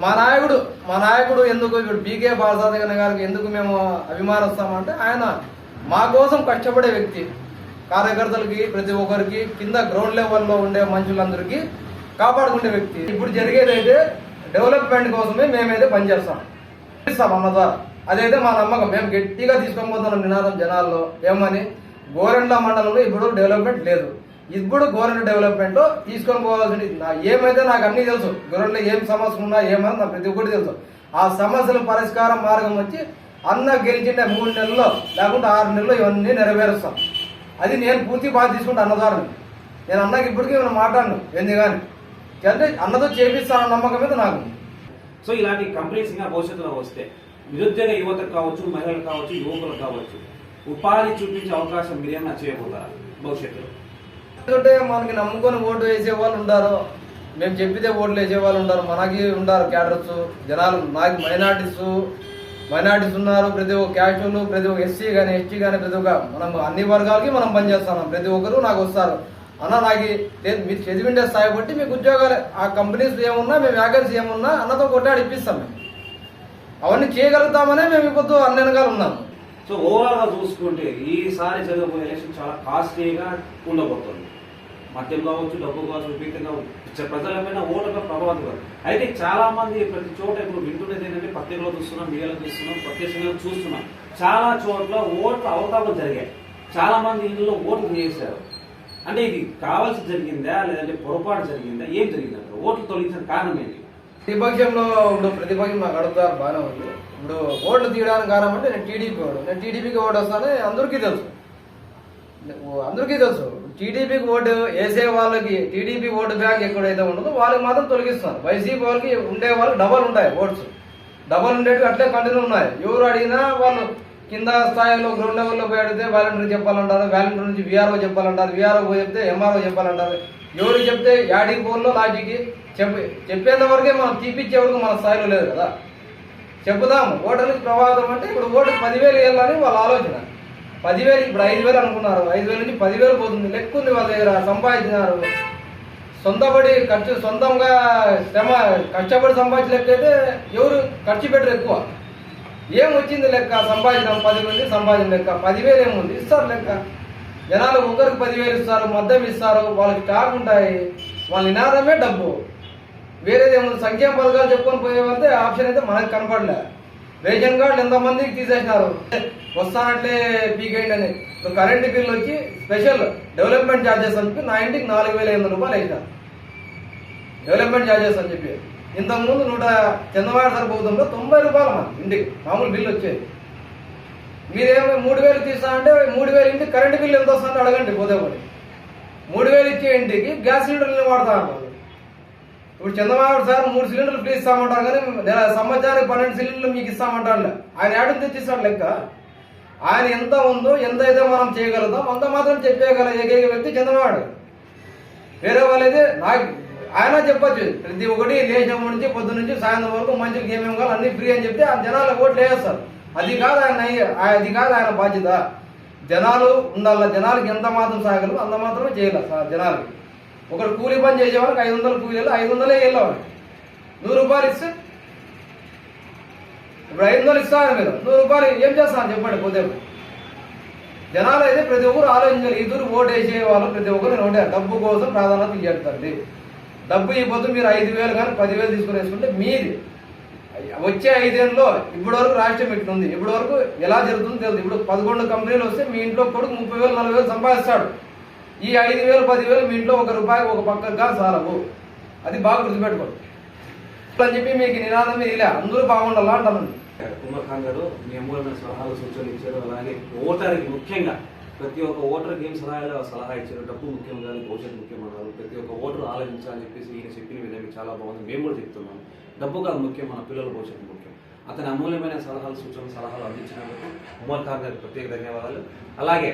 మా నాయకుడు మా నాయకుడు ఎందుకు ఇప్పుడు బీకే బాలసాదగన్ గారికి ఎందుకు మేము అభిమానిస్తామంటే ఆయన మా కోసం కష్టపడే వ్యక్తి. కార్యకర్తలకి ప్రతి ఒక్కరికి కింద గ్రౌండ్ లెవెల్లో ఉండే మనుషులందరికీ కాపాడుకునే వ్యక్తి. ఇప్పుడు జరిగేది అయితే డెవలప్మెంట్ కోసమే మేమైతే పనిచేస్తాం ఇస్తాం అన్న అదైతే మా నమ్మకం. మేము గట్టిగా తీసుకొని పోతున్నాం నినాదం జనాల్లో. ఏమని? గోరెండ మండలంలో ఇప్పుడు డెవలప్మెంట్ లేదు. ఇప్పుడు గోరెండ డెవలప్మెంట్ తీసుకొని పోవాల్సింది నా ఏమైతే నాకు అన్ని తెలుసు. గోరెండలో ఏం సమస్య ఉన్నా ఏమని నాకు ప్రతి ఒక్కటి తెలుసు. ఆ సమస్యల పరిష్కారం మార్గం వచ్చి అన్న గెలిచిన మూడు నెలల్లో లేకుంటే ఆరు నెలల్లో ఇవన్నీ నెరవేరుస్తాం. అది నేను పూర్తి బాధ తీసుకుంటే అన్నదారుని. నేను అన్నకి ఇప్పటికీ మనం మాట్లాడను. ఎందుకని? అంటే అన్నతో చేపిస్తానన్న నమ్మకం మీద నాకు. సో ఇలాంటి కంపెనీస్ ఇంకా భవిష్యత్తులో వస్తే నిరుద్యోగ యువతకు కావచ్చు మహిళలకు కావచ్చు యువకులకు కావచ్చు ఉపాధి చూపించే అవకాశం మీరేమన్నా చేయబోతారా భవిష్యత్తులో? ఎందుకంటే మనకి నమ్ముకొని ఓటు వేసే వాళ్ళు ఉంటారు మేము చెప్పితే ఓట్లు వేసే వాళ్ళు ఉంటారు మనకి ఉంటారు క్యాడర్స్ జనాలు నాకు మైనార్టీస్ మైనార్టీస్ ఉన్నారు ప్రతి ఒక్క క్యాషువల్ ప్రతి ఒక్క ఎస్సీ కానీ ఎస్టీ కానీ ప్రతి ఒక్క మనం అన్ని వర్గాలకి మనం పనిచేస్తున్నాం. ప్రతి ఒక్కరు నాకు వస్తారు. అన్న నాకు నేను మీరు చదివిండే స్థాయి బట్టి మీకు ఉద్యోగాలు ఆ కంపెనీస్ ఏమున్నా మేము వ్యాకెన్సీ ఏమున్నా అన్నతో కొట్టాడు ఇప్పిస్తాం మేము. అవన్నీ చేయగలుగుతామనే మేము ఇప్పుడు అన్ని వెనకాల ఉన్నాము సో ఓవరాల్గా చూసుకుంటే ఈసారి జరగబోయే ఎలక్షన్ చాలా కాస్ట్లీగా ఉండబోతుంది. మద్యం కావచ్చు డబ్బు కావచ్చు విపరీతంగా ప్రజల ప్రజలపైన ఓటుగా ప్రభావం కాదు. అయితే చాలా మంది ప్రతి చోట ఇప్పుడు వింటున్నది ఏంటంటే పత్రికలో చూస్తున్నాం మీడియాలో చూస్తున్నాం ప్రత్యక్షంగా చూస్తున్నాం. చాలా చోట్ల ఓట్లు అవతాపం జరిగాయి. చాలా మంది ఇళ్ళలో ఓట్లు చేశారు అంటే ఇది కావాల్సి జరిగిందా లేదంటే పొరపాటు జరిగిందా? ఏం జరిగింది ఓట్లు తొలగించిన కారణం ఏంటి? ప్రతిపక్షంలో ఇప్పుడు ప్రతిపక్షం నాకు అడుగుతారు బాగానే ఉంది. ఇప్పుడు ఓట్లు తీయడానికి కారణం అంటే నేను టీడీపీ ఓడు నేను టీడీపీకి ఓటు వస్తానని అందరికీ తెలుసు. అందరికీ తెలుసు. టీడీపీకి ఓటు వేసే వాళ్ళకి టీడీపీ ఓటు బ్యాంక్ ఎక్కడైతే ఉండదో వాళ్ళకి మాత్రం తొలగిస్తున్నారు. వైసీపీ వాళ్ళకి ఉండే వాళ్ళకి డబల్ ఉంటాయి ఓట్స్. డబల్ ఉండేవి అట్లే కంటిన్యూ ఉన్నాయి. ఎవరు అడిగినా వాళ్ళు కింద స్థాయిలో గ్రౌండ్ లెవెల్లో పోయి అడిగితే వాలంటీర్ చెప్పాలంటారు వాలంటీర్ నుంచి విఆర్ఓ చెప్పాలంటారు విఆర్ఓ పోయి చెప్తే ఎంఆర్ఓ చెప్పాలంటారు. ఎవరు చెప్తే యాడికి పోల్లో లాటికి చెప్పి చెప్పేంత వరకే మనం తీపిచ్చే వరకు మన స్థాయిలో లేదు కదా. చెబుదాము ఓటర్లకు ప్రభావితం అంటే ఇప్పుడు ఓటు పదివేలు వేయాలని వాళ్ళ ఆలోచన. పదివేలు ఇప్పుడు ఐదు వేలు అనుకున్నారు ఐదు వేల నుంచి పదివేలు పోతుంది. లెక్క ఉంది వాళ్ళ దగ్గర సంపాదించినారు. సొంతపడి ఖర్చు సొంతంగా శ్రమ కష్టపడి సంపాదించిన ఎవరు ఖర్చు పెట్టరు ఎక్కువ. ఏమొచ్చింది లెక్క? సంపాదించడం పది మంది సంపాదించిన లెక్క. పదివేలు ఏముంది? ఇస్తారు లెక్క. జనాలు ఒకరికి పదివేలు ఇస్తారు మద్దం ఇస్తారు వాళ్ళకి స్టాక్ ఉంటాయి. వాళ్ళ నినాదమే డబ్బు. వేరేది ఏముంది? సంక్షేమ పథకాలు చెప్పుకొని పోయేవంటే ఆప్షన్ అయితే మనకు కనపడలే. రేషన్ కార్డులు ఎంతమందికి తీసేసినారు? వస్తానట్లే పీకేయండి అని. కరెంటు బిల్లు వచ్చి స్పెషల్ డెవలప్మెంట్ ఛార్జెస్ అని చెప్పి నా ఇంటికి నాలుగు వేల ఎనిమిది రూపాయలు వేసినారు. డెవలప్మెంట్ ఛార్జెస్ అని చెప్పి. ఇంతకుముందు నూట చంద్రబాబు సార్ తొంభై రూపాయలు మనకి ఇంటికి. మామూలు బిల్లు వచ్చేది. మీరేమో మూడు వేలు తీసా అంటే మూడు వేలు ఇంటికి కరెంట్ బిల్లు ఎంత వస్తుందో అడగండి పోతే పోతే మూడు వేలు ఇచ్చే ఇంటికి గ్యాస్ సిలిండర్లు వాడతా ఇప్పుడు చంద్రబాబు సార్ మూడు సిలిండర్లు ఫ్రీ ఇస్తామంటారు కానీ నెల సంవత్సరానికి పన్నెండు సిలిండర్లు మీకు ఇస్తామంటారు ఆయన యాడ్ తెచ్చిస్తాడు లెక్క? ఆయన ఎంత ఉందో ఎంత అయితే మనం చేయగలుగుతాం అంత మాత్రం చెప్పేయగల ఏకైక వ్యక్తి చంద్రబాబు. వేరే వాళ్ళైతే నాకు ఆయన చెప్పొచ్చు. ప్రతి ఒక్కటి లేచినప్పటి నుంచి పొద్దు నుంచి సాయంత్రం వరకు మంచికి ఏమేమి కావాలి అన్ని ఫ్రీ అని చెప్తే ఆ జనాలు ఓట్లు వేస్తారు. అది కాదు ఆయన అది కాదు ఆయన బాధ్యత. జనాలు ఉండాల. జనాలకి ఎంత మాత్రం సాగలరు అంత మాత్రమే చేయాలి సార్ జనాలకి. ఒకడు కూలి పని చేసేవాళ్ళకి ఐదు వందలు కూలి వెళ్ళి ఐదు వందలే వెళ్ళేవాడు. నూరు రూపాయలు ఇస్తే ఇప్పుడు ఐదు వందలు ఇస్తాను మీరు నూరు రూపాయలు ఏం చేస్తాను చెప్పండి పోతే జనాలు అయితే ప్రతి ఒక్కరు ఆలోచించాలి. ఇద్దరు ఓటు వేసే వాళ్ళు ప్రతి ఒక్కరు ఓటే డబ్బు కోసం ప్రాధాన్యత ఇచ్చేస్తారు డబ్బు ఇవ్వద్దు మీరు ఐదు వేలు కానీ పదివేలు తీసుకుని వేసుకుంటే మీది. వచ్చే ఐదేళ్ళలో ఇప్పటి వరకు రాష్ట్రం ఇట్లుంది. ఇప్పటి వరకు ఎలా జరుగుతుందో తెలియదు. ఇప్పుడు పదకొండు కంపెనీలు వస్తే మీ ఇంట్లో కొడుకు ముప్పై వేలు నలభై వేలు సంపాదిస్తాడు. ఈ ఐదు వేలు పదివేలు మీ ఇంట్లో ఒక రూపాయి ఒక పక్కగా సాలవు. అది బాగా గుర్తుపెట్టుకోండి. అని చెప్పి మీకు నినాదం మీద ఇలా అందరూ బాగుండాలా అంటాను ఉమర్ గారు మీ అమూలమైన సలహాలు సూచనలు ఇచ్చారు. అలాగే ఓటర్కి ముఖ్యంగా ప్రతి ఒక్క ఓటర్కి ఏం సలహాలు సలహా ఇచ్చారు. డబ్బు ముఖ్యం కానీ భవిష్యత్తు ముఖ్యం అన్నారు ప్రతి ఒక్క ఓటర్ ఆలోచించాలని చెప్పేసి ఈయన చెప్పిన విధంగా చాలా బాగుంది. మేము కూడా చెప్తున్నాము. డబ్బు కాదు ముఖ్యం మన పిల్లల భవిష్యత్తు ముఖ్యం. అతని అమూల్యమైన సలహాలు సూచనలు సలహాలు అందించినందుకు ఉమర్ ఖాన్ గారికి ప్రత్యేక ధన్యవాదాలు. అలాగే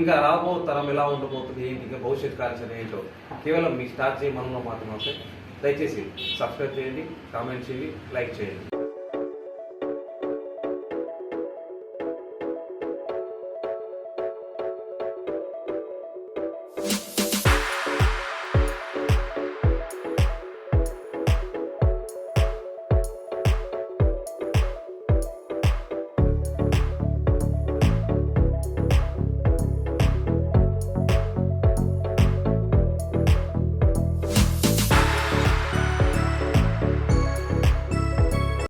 ఇంకా రాబో తరం ఎలా ఉండబోతుంది ఏంటి ఇంకా భవిష్యత్ కార్యాచరణ ఏంటో కేవలం మీ స్టార్ట్ చేయమనంలో మాత్రమే దయచేసి సబ్స్క్రైబ్ చేయండి కామెంట్ చేయండి లైక్ చేయండి.